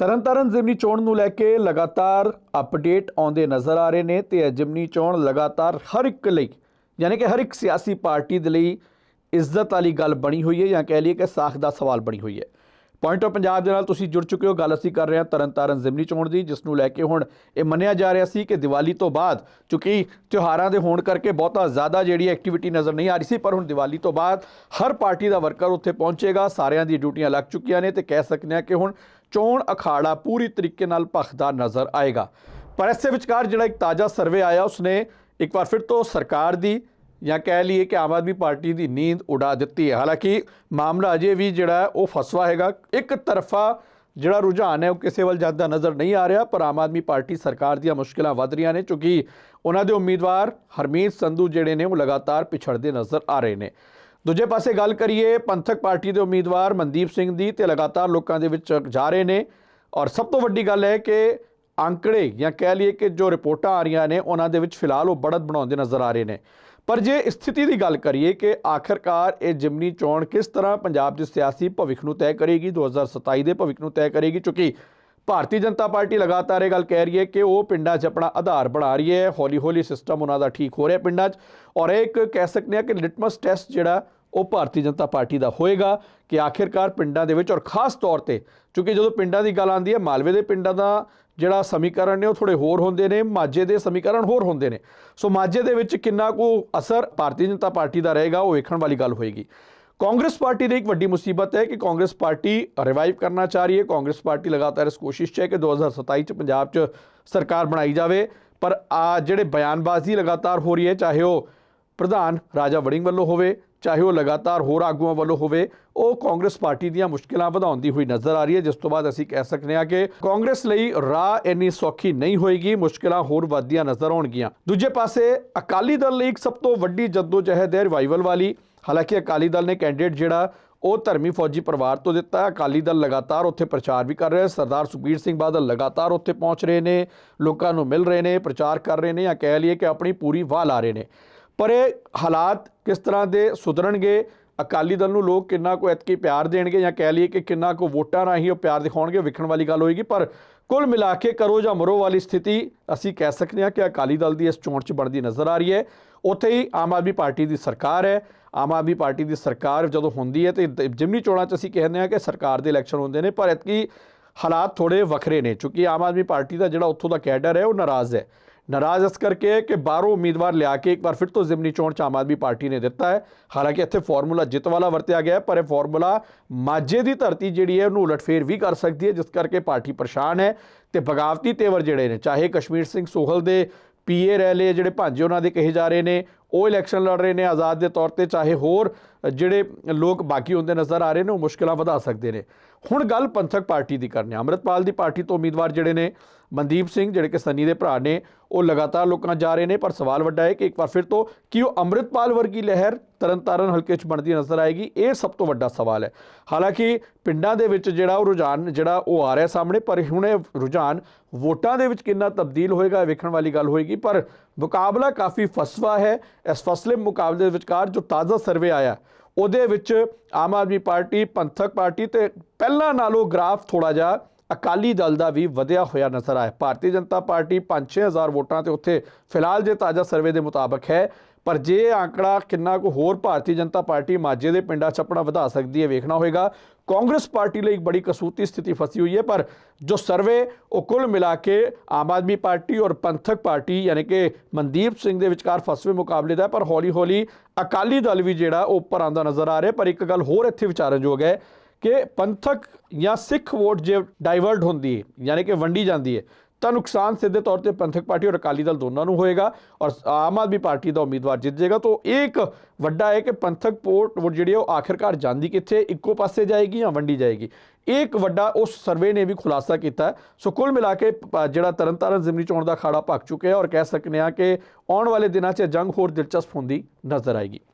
ਤਰਨਤਾਰਨ ਜ਼ਿਮਨੀ ਚੋਣ ਨੂੰ ਲੈ ਕੇ ਲਗਾਤਾਰ ਅਪਡੇਟ ਆਉਂਦੇ ਨਜ਼ਰ ਆ ਰਹੇ ਨੇ ਤੇ ਇਹ ਜ਼ਿਮਨੀ ਚੋਣ ਲਗਾਤਾਰ ਹਰ ਇੱਕ ਲਈ, ਯਾਨੀ ਕਿ ਹਰ ਇੱਕ ਸਿਆਸੀ ਪਾਰਟੀ ਦੇ ਲਈ ਇੱਜ਼ਤ ਵਾਲੀ ਗੱਲ ਬਣੀ ਹੋਈ ਹੈ ਜਾਂ ਕਹਿ ਲਈਏ ਕਿ ਸਾਖ ਦਾ ਸਵਾਲ ਬਣੀ ਹੋਈ ਹੈ। ਪੁਆਇੰਟ ਆਫ ਪੰਜਾਬ ਦੇ ਨਾਲ ਤੁਸੀਂ ਜੁੜ ਚੁੱਕੇ ਹੋ। ਗੱਲ ਅਸੀਂ ਕਰ ਰਹੇ ਹਾਂ ਤਰਨਤਾਰਨ ਜ਼ਿਮਨੀ ਚੋਣ ਦੀ, ਜਿਸ ਨੂੰ ਲੈ ਕੇ ਹੁਣ ਇਹ ਮੰਨਿਆ ਜਾ ਰਿਹਾ ਸੀ ਕਿ ਦੀਵਾਲੀ ਤੋਂ ਬਾਅਦ ਚूंकि ਤਿਉਹਾਰਾਂ ਦੇ ਹੋਣ ਕਰਕੇ ਬਹੁਤਾ ਜ਼ਿਆਦਾ ਜਿਹੜੀ ਐਕਟੀਵਿਟੀ ਨਜ਼ਰ ਨਹੀਂ ਆ ਰਹੀ ਸੀ, ਪਰ ਹੁਣ ਦੀਵਾਲੀ ਤੋਂ ਬਾਅਦ ਹਰ ਪਾਰਟੀ ਦਾ ਵਰਕਰ ਉੱਥੇ ਪਹੁੰਚੇਗਾ। ਸਾਰਿਆਂ ਦੀ ਡਿਊਟੀਆਂ ਲੱਗ ਚੁੱਕੀਆਂ ਨੇ ਤੇ ਕਹਿ ਸਕਦੇ ਹਾਂ ਕਿ ਹੁਣ ਚੋਣ ਅਖਾੜਾ ਪੂਰੀ ਤਰੀਕੇ ਨਾਲ ਭਖਦਾ ਨਜ਼ਰ ਆਏਗਾ। ਪਰ ਇਸੇ ਵਿਚਕਾਰ ਜਿਹੜਾ ਇੱਕ ਤਾਜ਼ਾ ਸਰਵੇ ਆਇਆ, ਉਸਨੇ ਇੱਕ ਵਾਰ ਫਿਰ ਤੋਂ ਸਰਕਾਰ ਦੀ ਜਾਂ ਕਹਿ ਲਈਏ ਕਿ ਆਮ ਆਦਮੀ ਪਾਰਟੀ ਦੀ ਨੀਂਦ ਉਡਾ ਦਿੱਤੀ ਹੈ। ਹਾਲਾਂਕਿ ਮਾਮਲਾ ਅਜੇ ਵੀ ਜਿਹੜਾ ਉਹ ਫਸਵਾ ਹੈਗਾ। ਇੱਕ ਤਰਫਾ ਜਿਹੜਾ ਰੁਝਾਨ ਹੈ, ਉਹ ਕਿਸੇ ਵੱਲ ਜਾਂਦਾ ਨਜ਼ਰ ਨਹੀਂ ਆ ਰਿਹਾ, ਪਰ ਆਮ ਆਦਮੀ ਪਾਰਟੀ ਸਰਕਾਰ ਦੀਆਂ ਮੁਸ਼ਕਲਾਂ ਵਧ ਰਹੀਆਂ ਨੇ, ਕਿਉਂਕਿ ਉਹਨਾਂ ਦੇ ਉਮੀਦਵਾਰ ਹਰਮੀਤ ਸੰਧੂ ਜਿਹੜੇ ਨੇ, ਉਹ ਲਗਾਤਾਰ ਪਿਛੜਦੇ ਨਜ਼ਰ ਆ ਰਹੇ ਨੇ। ਦੂਜੇ ਪਾਸੇ ਗੱਲ ਕਰੀਏ, ਪੰਥਕ ਪਾਰਟੀ ਦੇ ਉਮੀਦਵਾਰ ਮਨਦੀਪ ਸਿੰਘ ਦੀ ਤੇ ਲਗਾਤਾਰ ਲੋਕਾਂ ਦੇ ਵਿੱਚ ਜਾ ਰਹੇ ਨੇ। ਔਰ ਸਭ ਤੋਂ ਵੱਡੀ ਗੱਲ ਹੈ ਕਿ ਅੰਕੜੇ ਜਾਂ ਕਹਿ ਲਈਏ ਕਿ ਜੋ ਰਿਪੋਰਟਾਂ ਆ ਰਹੀਆਂ ਨੇ, ਉਹਨਾਂ ਦੇ ਵਿੱਚ ਫਿਲਹਾਲ ਉਹ ਬੜਤ ਬਣਾਉਂਦੇ ਨਜ਼ਰ ਆ ਰਹੇ ਨੇ। ਪਰ ਜੇ ਸਥਿਤੀ ਦੀ ਗੱਲ ਕਰੀਏ ਕਿ ਆਖਰਕਾਰ ਇਹ ਜਿਮਨੀ ਚੋਣ ਕਿਸ ਤਰ੍ਹਾਂ ਪੰਜਾਬ ਦੇ ਸਿਆਸੀ ਭਵਿੱਖ ਨੂੰ ਤੈਅ ਕਰੇਗੀ 2027 ਦੇ ਭਵਿੱਖ ਨੂੰ ਤੈਅ ਕਰੇਗੀ, ਕਿਉਂਕਿ ਭਾਰਤੀ ਜਨਤਾ ਪਾਰਟੀ ਲਗਾਤਾਰ ਇਹ ਗੱਲ ਕਹਿ ਰਹੀ ਹੈ ਕਿ ਉਹ ਪਿੰਡਾਂ 'ਚ ਆਪਣਾ ਆਧਾਰ ਬਣਾ ਰਹੀ ਹੈ ਹੌਲੀ ਹੌਲੀ ਸਿਸਟਮ ਉਹਨਾਂ ਦਾ ਠੀਕ ਹੋ ਰਿਹਾ ਪਿੰਡਾਂ 'ਚ ਔਰ ਇਹ ਇੱਕ ਕਹਿ ਸਕਦੇ ਹਾਂ ਕਿ ਲਿਟਮਸ ਟੈਸਟ ਜਿਹੜਾ ਉਹ ਭਾਰਤੀ ਜਨਤਾ ਪਾਰਟੀ ਦਾ ਹੋਏਗਾ ਕਿ ਆਖਿਰਕਾਰ ਪਿੰਡਾਂ ਦੇ ਵਿੱਚ ਔਰ ਖਾਸ ਤੌਰ ਤੇ ਕਿਉਂਕਿ ਜਦੋਂ ਪਿੰਡਾਂ ਦੀ ਗੱਲ ਆਉਂਦੀ ਹੈ, ਮਾਲਵੇ ਦੇ ਪਿੰਡਾਂ ਦਾ ਜਿਹੜਾ ਸਮੀਕਰਨ ਨੇ ਉਹ ਥੋੜੇ ਹੋਰ ਹੁੰਦੇ ਨੇ, ਮਾਝੇ ਦੇ ਸਮੀਕਰਨ ਹੋਰ ਹੁੰਦੇ ਨੇ। ਸੋ ਮਾਝੇ ਦੇ ਵਿੱਚ ਕਿੰਨਾ ਕੁ ਅਸਰ ਭਾਰਤੀ ਜਨਤਾ ਪਾਰਟੀ ਦਾ ਰਹੇਗਾ, ਉਹ ਵੇਖਣ ਵਾਲੀ ਗੱਲ ਹੋਏਗੀ। ਕਾਂਗਰਸ ਪਾਰਟੀ ਦੀ ਇੱਕ ਵੱਡੀ ਮੁਸੀਬਤ ਹੈ ਕਿ ਕਾਂਗਰਸ ਪਾਰਟੀ ਰਿਵਾਈਵ ਕਰਨਾ ਚਾਹ ਰਹੀ ਹੈ। ਕਾਂਗਰਸ ਪਾਰਟੀ ਲਗਾਤਾਰ ਇਸ ਕੋਸ਼ਿਸ਼ 'ਚ ਹੈ ਕਿ 2027 ਚ ਪੰਜਾਬ 'ਚ ਸਰਕਾਰ ਬਣਾਈ ਜਾਵੇ। ਪਰ ਆ ਜਿਹੜੇ ਬਿਆਨਬਾਜ਼ੀ ਲਗਾਤਾਰ ਹੋ ਰਹੀ ਹੈ, ਚਾਹੇ ਉਹ ਪ੍ਰਧਾਨ ਰਾਜਾ ਵੜਿੰਗ ਵੱਲੋਂ ਹੋਵੇ, ਚਾਹੇ ਉਹ ਲਗਾਤਾਰ ਹੋਰ ਆਗੂਆਂ ਵੱਲੋਂ ਹੋਵੇ, ਉਹ ਕਾਂਗਰਸ ਪਾਰਟੀ ਦੀਆਂ ਮੁਸ਼ਕਲਾਂ ਵਧਾਉਂਦੀ ਹੋਈ ਨਜ਼ਰ ਆ ਰਹੀ ਹੈ, ਜਿਸ ਤੋਂ ਬਾਅਦ ਅਸੀਂ ਕਹਿ ਸਕਦੇ ਹਾਂ ਕਿ ਕਾਂਗਰਸ ਲਈ ਰਾਹ ਇੰਨੀ ਸੌਖੀ ਨਹੀਂ ਹੋਏਗੀ, ਮੁਸ਼ਕਲਾਂ ਹੋਰ ਵੱਧਦੀਆਂ ਨਜ਼ਰ ਆਉਣਗੀਆਂ। ਦੂਜੇ ਪਾਸੇ, ਅਕਾਲੀ ਦਲ ਲਈ ਇੱਕ ਸਭ ਤੋਂ ਵੱਡੀ ਜਦੋਜਹਿਦ ਹੈ ਰਿਵਾਈਵਲ ਵਾਲੀ। ਹਾਲਾਂਕਿ ਅਕਾਲੀ ਦਲ ਨੇ ਕੈਂਡੀਡੇਟ ਜਿਹੜਾ, ਉਹ ਧਰਮੀ ਫੌਜੀ ਪਰਿਵਾਰ ਤੋਂ ਦਿੱਤਾ ਅਕਾਲੀ ਦਲ ਲਗਾਤਾਰ ਉੱਥੇ ਪ੍ਰਚਾਰ ਵੀ ਕਰ ਰਿਹਾ ਹੈ। ਸਰਦਾਰ ਸੁਖਬੀਰ ਸਿੰਘ ਬਾਦਲ ਲਗਾਤਾਰ ਉੱਥੇ ਪਹੁੰਚ ਰਹੇ ਨੇ, ਲੋਕਾਂ ਨੂੰ ਮਿਲ ਰਹੇ ਨੇ, ਪ੍ਰਚਾਰ ਕਰ ਰਹੇ ਨੇ ਜਾਂ ਕਹਿ ਲਈਏ ਕਿ ਆਪਣੀ ਪੂਰੀ ਵਾਹ ਲਾ ਰਹੇ ਨੇ। ਪਰ ਇਹ ਹਾਲਾਤ ਕਿਸ ਤਰ੍ਹਾਂ ਦੇ ਸੁਧਰਨਗੇ? ਅਕਾਲੀ ਦਲ ਨੂੰ ਲੋਕ ਕਿੰਨਾ ਕੋ ਐਤਕੀ ਪਿਆਰ ਦੇਣਗੇ ਜਾਂ ਕਹਿ ਲਈਏ ਕਿ ਕਿੰਨਾ ਕੋ ਵੋਟਾਂ ਰਾਹੀਂ ਉਹ ਪਿਆਰ ਦਿਖਾਉਣਗੇ, ਵਿਖਣ ਵਾਲੀ ਗੱਲ ਹੋਏਗੀ। ਪਰ ਕੁੱਲ ਮਿਲਾ ਕੇ ਕਰੋ ਜਾਂ ਮਰੋ ਵਾਲੀ ਸਥਿਤੀ, ਅਸੀਂ ਕਹਿ ਸਕਦੇ ਹਾਂ ਕਿ ਅਕਾਲੀ ਦਲ ਦੀ ਇਸ ਚੋਣ 'ਚ ਬਣਦੀ ਨਜ਼ਰ ਆ ਰਹੀ ਹੈ। ਉੱਥੇ ਹੀ ਆਮ ਆਦਮੀ ਪਾਰਟੀ ਦੀ ਸਰਕਾਰ ਹੈ। ਆਮ ਆਦਮੀ ਪਾਰਟੀ ਦੀ ਸਰਕਾਰ ਜਦੋਂ ਹੁੰਦੀ ਹੈ ਤੇ ਜਿਮਨੀ ਚੋਣਾਂ 'ਚ ਅਸੀਂ ਕਹਿੰਦੇ ਹਾਂ ਕਿ ਸਰਕਾਰ ਦੇ ਇਲੈਕਸ਼ਨ ਹੁੰਦੇ ਨੇ, ਪਰ ਇਤਕੀ ਹਾਲਾਤ ਥੋੜੇ ਵੱਖਰੇ ਨੇ, ਕਿਉਂਕਿ ਆਮ ਆਦਮੀ ਪਾਰਟੀ ਦਾ ਜਿਹੜਾ ਉੱਥੋਂ ਦਾ ਕੈਡਰ ਹੈ, ਉਹ ਨਾਰਾਜ਼ ਹੈ। ਨਾਰਾਜ਼ ਇਸ ਕਰਕੇ ਕਿ ਬਾਹਰੋਂ ਉਮੀਦਵਾਰ ਲਿਆ ਕੇ ਇੱਕ ਵਾਰ ਫਿਰ ਤੋਂ ਜ਼ਿਮਨੀ ਚੋਣ ਚ ਆਮ ਆਦਮੀ ਪਾਰਟੀ ਨੇ ਦਿੱਤਾ ਹੈ ਹਾਲਾਂਕਿ ਇੱਥੇ ਫਾਰਮੂਲਾ ਜਿੱਤ ਵਾਲਾ ਵਰਤਿਆ ਗਿਆ ਪਰ ਇਹ ਫਾਰਮੂਲਾ ਮਾਝੇ ਦੀ ਧਰਤੀ ਜਿਹੜੀ ਹੈ ਉਹਨੂੰ ਉਲਟਫੇਰ ਵੀ ਕਰ ਸਕਦੀ ਹੈ ਜਿਸ ਕਰਕੇ ਪਾਰਟੀ ਪਰੇਸ਼ਾਨ ਹੈ ਤੇ ਬਗਾਵਤੀ ਤੇਵਰ ਜਿਹੜੇ ਨੇ ਚਾਹੇ ਕਸ਼ਮੀਰ ਸਿੰਘ ਸੋਹਲ ਦੇ ਪੀਏ ਰਹਿ ਲਏ ਜਿਹੜੇ ਭਾਂਜੇ ਉਹਨਾਂ ਦੇ ਕਹੇ ਜਾ ਰਹੇ ਨੇ ਉਹ ਇਲੈਕਸ਼ਨ ਲੜ ਰਹੇ ਨੇ ਆਜ਼ਾਦ ਦੇ ਤੌਰ ਤੇ ਚਾਹੇ ਹੋਰ ਜਿਹੜੇ ਲੋਕ ਬਾਕੀ ਹੁੰਦੇ ਨਜ਼ਰ ਆ ਰਹੇ ਨੇ, ਉਹ ਮੁਸ਼ਕਲਾਂ ਵਧਾ ਸਕਦੇ ਨੇ। ਹੁਣ ਗੱਲ ਪੰਥਕ ਪਾਰਟੀ ਦੀ ਕਰਨੀ ਅੰਮ੍ਰਿਤਪਾਲ ਦੀ ਪਾਰਟੀ ਤੋਂ ਉਮੀਦਵਾਰ ਜਿਹੜੇ ਨੇ, ਮਨਦੀਪ ਸਿੰਘ, ਜਿਹੜੇ ਕਿ ਸੰਨੀ ਦੇ ਭਰਾ ਨੇ, ਉਹ ਲਗਾਤਾਰ ਲੋਕਾਂ ਜਾ ਰਹੇ ਨੇ, ਪਰ ਸਵਾਲ ਵੱਡਾ ਹੈ ਕਿ ਇੱਕ ਵਾਰ ਫਿਰ ਤੋਂ ਕੀ ਉਹ ਅੰਮ੍ਰਿਤਪਾਲ ਵਰਗੀ ਲਹਿਰ ਤਰਨਤਾਰਨ ਹਲਕੇ 'ਚ ਬਣਦੀ ਨਜ਼ਰ ਆਏਗੀ? ਇਹ ਸਭ ਤੋਂ ਵੱਡਾ ਸਵਾਲ ਹੈ। ਹਾਲਾਂਕਿ ਪਿੰਡਾਂ ਦੇ ਵਿੱਚ ਜਿਹੜਾ ਉਹ ਰੁਝਾਨ, ਜਿਹੜਾ ਉਹ ਆ ਰਿਹਾ ਸਾਹਮਣੇ, ਪਰ ਹੁਣ ਇਹ ਰੁਝਾਨ ਵੋਟਾਂ ਦੇ ਵਿੱਚ ਕਿੰਨਾ ਤਬਦੀਲ ਹੋਏਗਾ ਵੇਖਣ ਵਾਲੀ ਗੱਲ ਹੋਏਗੀ। ਪਰ ਮੁਕਾਬਲਾ ਕਾਫੀ ਫਸਵਾ ਹੈ। ਇਸ ਫਸਲੇ ਮੁਕਾਬਲੇ ਦੇ ਵਿਚਕਾਰ ਜੋ ਤਾਜ਼ਾ ਸਰਵੇ ਆਇਆ ਉਹਦੇ ਵਿੱਚ ਆਮ ਆਦਮੀ ਪਾਰਟੀ, ਪੰਥਕ ਪਾਰਟੀ ਤੇ ਪਹਿਲਾਂ ਨਾਲੋਂ ਗ੍ਰਾਫ ਥੋੜਾ ਜਿਹਾ ਅਕਾਲੀ ਦਲ ਦਾ ਵੀ ਵਧਿਆ ਹੋਇਆ ਨਜ਼ਰ ਆਇਆ। ਭਾਰਤੀ ਜਨਤਾ ਪਾਰਟੀ 5-6000 ਵੋਟਾਂ ਤੇ ਉੱਥੇ ਫਿਲਹਾਲ ਜੇ ਤਾਜ਼ਾ ਸਰਵੇ ਦੇ ਮੁਤਾਬਕ ਹੈ। ਪਰ ਜੇ ਇਹ ਆંકੜਾ ਕਿੰਨਾ ਕੁ ਹੋਰ ਭਾਰਤੀ ਜਨਤਾ ਪਾਰਟੀ ਮਾਝੇ ਦੇ ਪਿੰਡਾਂ 'ਚ ਆਪਣਾ ਵਧਾ ਸਕਦੀ ਹੈ, ਵੇਖਣਾ ਹੋਏਗਾ। ਕਾਂਗਰਸ ਪਾਰਟੀ ਲਈ ਇੱਕ ਬੜੀ ਕਸੂਤੀ ਸਥਿਤੀ ਫਸੀ ਹੋਈ ਹੈ, ਪਰ ਜੋ ਸਰਵੇ ਉਹ ਕੁੱਲ ਮਿਲਾ ਕੇ ਆਮ ਆਦਮੀ ਪਾਰਟੀ ਔਰ ਪੰਥਕ ਪਾਰਟੀ ਯਾਨੀ ਕਿ ਮਨਦੀਪ ਸਿੰਘ ਦੇ ਵਿਚਕਾਰ ਫਸਵੇਂ ਮੁਕਾਬਲੇ ਦਾ ਪਰ ਹੌਲੀ ਹੌਲੀ ਅਕਾਲੀ ਦਲ ਵੀ ਜਿਹੜਾ ਉਹ ਉੱਪਰ ਆਂਦਾ ਨਜ਼ਰ ਆ ਰਿਹਾ। ਪਰ ਇੱਕ ਗੱਲ ਹੋਰ ਇੱਥੇ ਵਿਚਾਰਨਯੋਗ ਹੈ ਕਿ ਪੰਥਕ ਜਾਂ ਸਿੱਖ ਵੋਟ ਜੇ ਡਾਈਵਰਟ ਹੁੰਦੀ ਹੈ, ਯਾਨੀ ਕਿ ਵੰਡੀ ਜਾਂਦੀ ਹੈ ਤਾਂ ਨੁਕਸਾਨ ਸਿੱਧੇ ਤੌਰ ਤੇ ਪੰਥਕ ਪਾਰਟੀ ਔਰ ਅਕਾਲੀ ਦਲ ਦੋਨਾਂ ਨੂੰ ਹੋਏਗਾ ਔਰ ਆਮ ਆਦਮੀ ਪਾਰਟੀ ਦਾ ਉਮੀਦਵਾਰ ਜਿੱਤ ਜਾਏਗਾ। ਤਾਂ ਇਹ ਇੱਕ ਵੱਡਾ ਹੈ ਕਿ ਪੰਥਕ ਵੋਟ ਵੋਟ ਜਿਹੜੀ ਹੈ ਉਹ ਆਖਿਰਕਾਰ ਜਾਂਦੀ ਕਿੱਥੇ? ਇੱਕੋ ਪਾਸੇ ਜਾਏਗੀ ਜਾਂ ਵੰਡੀ ਜਾਏਗੀ? ਇਹ ਇੱਕ ਵੱਡਾ ਉਸ ਸਰਵੇ ਨੇ ਵੀ ਖੁਲਾਸਾ ਕੀਤਾ ਸੋ ਕੁੱਲ ਮਿਲਾ ਕੇ ਪ- ਜਿਹੜਾ ਤਰਨਤਾਰਨ ਜ਼ਿਮਨੀ ਚੋਣ ਦਾ ਖਾੜਾ ਭੱਕ ਚੁੱਕਿਆ ਔਰ ਕਹਿ ਸਕਨੇ ਆ ਕਿ ਆਉਣ ਵਾਲੇ ਦਿਨਾਂ 'ਚ ਇਹ ਜੰਗ ਹੋਰ ਦਿਲਚਸਪ ਹੁੰਦੀ ਨਜ਼ਰ ਆਏਗੀ।